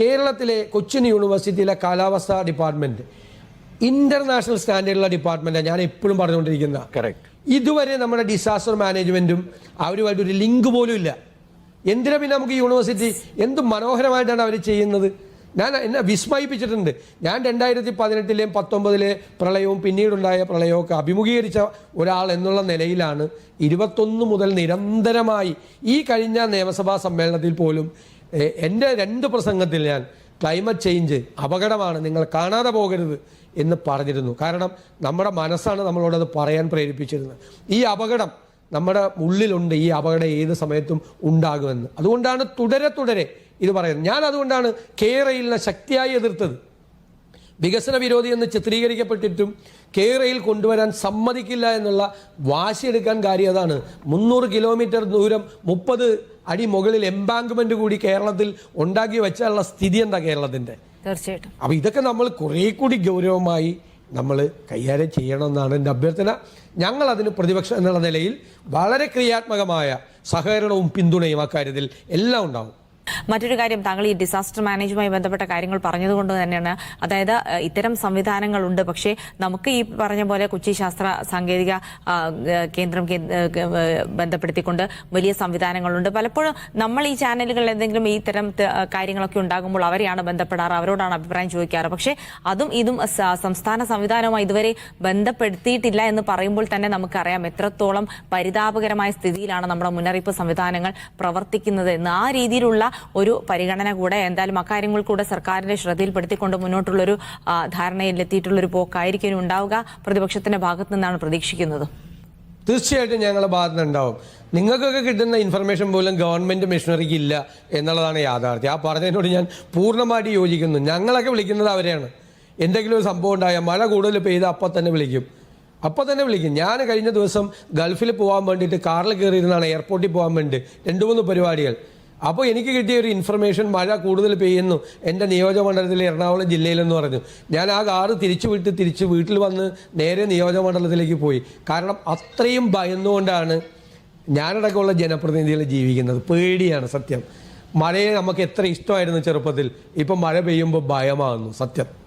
കേരളത്തിലെ കൊച്ചിൻ യൂണിവേഴ്സിറ്റിയിലെ കാലാവസ്ഥ ഡിപ്പാർട്ട്മെന്റ് ഇന്റർനാഷണൽ സ്റ്റാൻഡേർഡുള്ള ഡിപ്പാർട്ട്മെന്റാണ് ഞാൻ എപ്പോഴും പറഞ്ഞുകൊണ്ടിരിക്കുന്ന കറക്റ്റ് ഇതുവരെ നമ്മുടെ ഡിസാസ്റ്റർ മാനേജ്മെന്റും അവരുമായിട്ട് ഒരു ലിങ്ക് പോലും ഇല്ല. എന്തിനാ പിന്നെ നമുക്ക് യൂണിവേഴ്സിറ്റി എന്ത് മനോഹരമായിട്ടാണ് അവർ ചെയ്യുന്നത്? ഞാൻ എന്നെ വിസ്മയിപ്പിച്ചിട്ടുണ്ട്. ഞാൻ രണ്ടായിരത്തി പതിനെട്ടിലെയും പത്തൊമ്പതിലെ പ്രളയവും പിന്നീടുണ്ടായ പ്രളയവും ഒക്കെ അഭിമുഖീകരിച്ച ഒരാൾ എന്നുള്ള നിലയിലാണ് ഇരുപത്തൊന്ന് മുതൽ നിരന്തരമായി ഈ കഴിഞ്ഞ നിയമസഭാ സമ്മേളനത്തിൽ പോലും എന്റെ രണ്ട് പ്രസംഗത്തിൽ ഞാൻ ക്ലൈമറ്റ് ചേഞ്ച് അപകടമാണ് നിങ്ങൾ കാണാതെ പോകരുത് എന്ന് പറഞ്ഞിരുന്നു. കാരണം നമ്മുടെ മനസ്സാണ് നമ്മളോട് അത് പറയാൻ പ്രേരിപ്പിച്ചിരുന്നത്. ഈ അപകടം നമ്മുടെ ഉള്ളിലുണ്ട് ഈ അപകടം ഏത് സമയത്തും ഉണ്ടാകുമെന്ന്. അതുകൊണ്ടാണ് തുടരെ തുടരെ ഇത് പറയുന്നത്. ഞാൻ അതുകൊണ്ടാണ് കേരളിനെ ശക്തിയായി എതിർത്തത്. വികസന വിരോധി എന്ന് ചിത്രീകരിക്കപ്പെട്ടിട്ടും കേരയിൽ കൊണ്ടുവരാൻ സമ്മതിക്കില്ല എന്നുള്ള വാശിയെടുക്കാൻ കാര്യം അതാണ്. മുന്നൂറ് കിലോമീറ്റർ ദൂരം മുപ്പത് അടി മുകളിൽ എംബാങ്ക്മെന്റ് കൂടി കേരളത്തിൽ ഉണ്ടാക്കി വെച്ചാലുള്ള സ്ഥിതി എന്താ കേരളത്തിന്റെ? തീർച്ചയായിട്ടും. അപ്പൊ ഇതൊക്കെ നമ്മൾ കുറെ കൂടി ഗൗരവമായി നമ്മൾ കൈകാര്യം ചെയ്യണമെന്നാണ് എന്റെ അഭ്യർത്ഥന. ഞങ്ങൾ അതിന് പ്രതിപക്ഷം എന്നുള്ള നിലയിൽ വളരെ ക്രിയാത്മകമായ സഹകരണവും പിന്തുണയും അക്കാര്യത്തിൽ എല്ലാം ഉണ്ടാവും. മറ്റൊരു കാര്യം താങ്കൾ ഈ ഡിസാസ്റ്റർ മാനേജ്മെന്റുമായി ബന്ധപ്പെട്ട കാര്യങ്ങൾ പറഞ്ഞതുകൊണ്ട് തന്നെയാണ്. അതായത് ഇത്തരം സംവിധാനങ്ങളുണ്ട്. പക്ഷേ നമുക്ക് ഈ പറഞ്ഞ പോലെ കൊച്ചി ശാസ്ത്ര സാങ്കേതിക കേന്ദ്രം ബന്ധപ്പെടുത്തിക്കൊണ്ട് വലിയ സംവിധാനങ്ങളുണ്ട്. പലപ്പോഴും നമ്മൾ ഈ ചാനലുകളിൽ എന്തെങ്കിലും ഈ തരം കാര്യങ്ങളൊക്കെ ഉണ്ടാകുമ്പോൾ അവരെയാണ് ബന്ധപ്പെടാറ് അവരോടാണ് അഭിപ്രായം ചോദിക്കാറ്. പക്ഷേ അതും ഇതും സംസ്ഥാന സംവിധാനവുമായി ഇതുവരെ ബന്ധപ്പെടുത്തിയിട്ടില്ല എന്ന് പറയുമ്പോൾ തന്നെ നമുക്കറിയാം എത്രത്തോളം പരിതാപകരമായ സ്ഥിതിയിലാണ് നമ്മുടെ മുന്നറിയിപ്പ് സംവിധാനങ്ങൾ പ്രവർത്തിക്കുന്നത്. എന്ന് ആ രീതിയിലുള്ള ഒരു പരിഗണന കൂടെ എന്തായാലും അക്കാര്യങ്ങൾ കൂടെ സർക്കാരിന്റെ ശ്രദ്ധയിൽപ്പെടുത്തിക്കൊണ്ട് മുന്നോട്ടുള്ളൊരു ധാരണയിലെത്തിയിട്ടുള്ളൊരു പോക്കായിരിക്കും ഉണ്ടാവുക. പ്രതിപക്ഷത്തിന്റെ ഭാഗത്തു നിന്നാണ് പ്രതീക്ഷിക്കുന്നത്. തീർച്ചയായിട്ടും ഞങ്ങളുടെ ഭാഗത്ത് നിന്നുണ്ടാവും നിങ്ങൾക്കൊക്കെ കിട്ടുന്ന ഇൻഫർമേഷൻ പോലും ഗവൺമെന്റ് മെഷീനറിക്ക് ഇല്ല എന്നുള്ളതാണ് യാഥാർത്ഥ്യം. ആ പറഞ്ഞതിനോട് ഞാൻ പൂർണമായിട്ട് യോജിക്കുന്നു. ഞങ്ങളൊക്കെ വിളിക്കുന്നത് അവരെയാണ്. എന്തെങ്കിലും ഒരു സംഭവം ഉണ്ടായാൽ മഴ കൂടുതൽ പെയ്ത് അപ്പം തന്നെ വിളിക്കും. അപ്പം തന്നെ വിളിക്കും. ഞാൻ കഴിഞ്ഞ ദിവസം ഗൾഫിൽ പോകാൻ വേണ്ടിയിട്ട് കാറിൽ കയറിയിരുന്നാണ് എയർപോർട്ടിൽ പോകാൻ വേണ്ടി രണ്ട് മൂന്ന് പരിപാടികൾ. അപ്പോൾ എനിക്ക് കിട്ടിയ ഒരു ഇൻഫർമേഷൻ മഴ കൂടുതൽ പെയ്യുന്നു. എന്റെ നിയോജകമണ്ഡലത്തിൽ എറണാകുളം ജില്ലയിലെന്ന് പറഞ്ഞു. ഞാൻ ആ കാറ് തിരിച്ചു വിട്ട് തിരിച്ച് വീട്ടിൽ വന്ന് നേരെ നിയോജകമണ്ഡലത്തിലേക്ക് പോയി. കാരണം അത്രയും ഭയന്നുകൊണ്ടാണ് ഞാനടക്കമുള്ള ജനപ്രതിനിധികൾ ജീവിക്കുന്നത്. പേടിയാണ് സത്യം. മഴയെ നമുക്ക് എത്ര ഇഷ്ടമായിരുന്നു ചെറുപ്പത്തിൽ. ഇപ്പം മഴ പെയ്യുമ്പോൾ ഭയമാകുന്നു. സത്യം.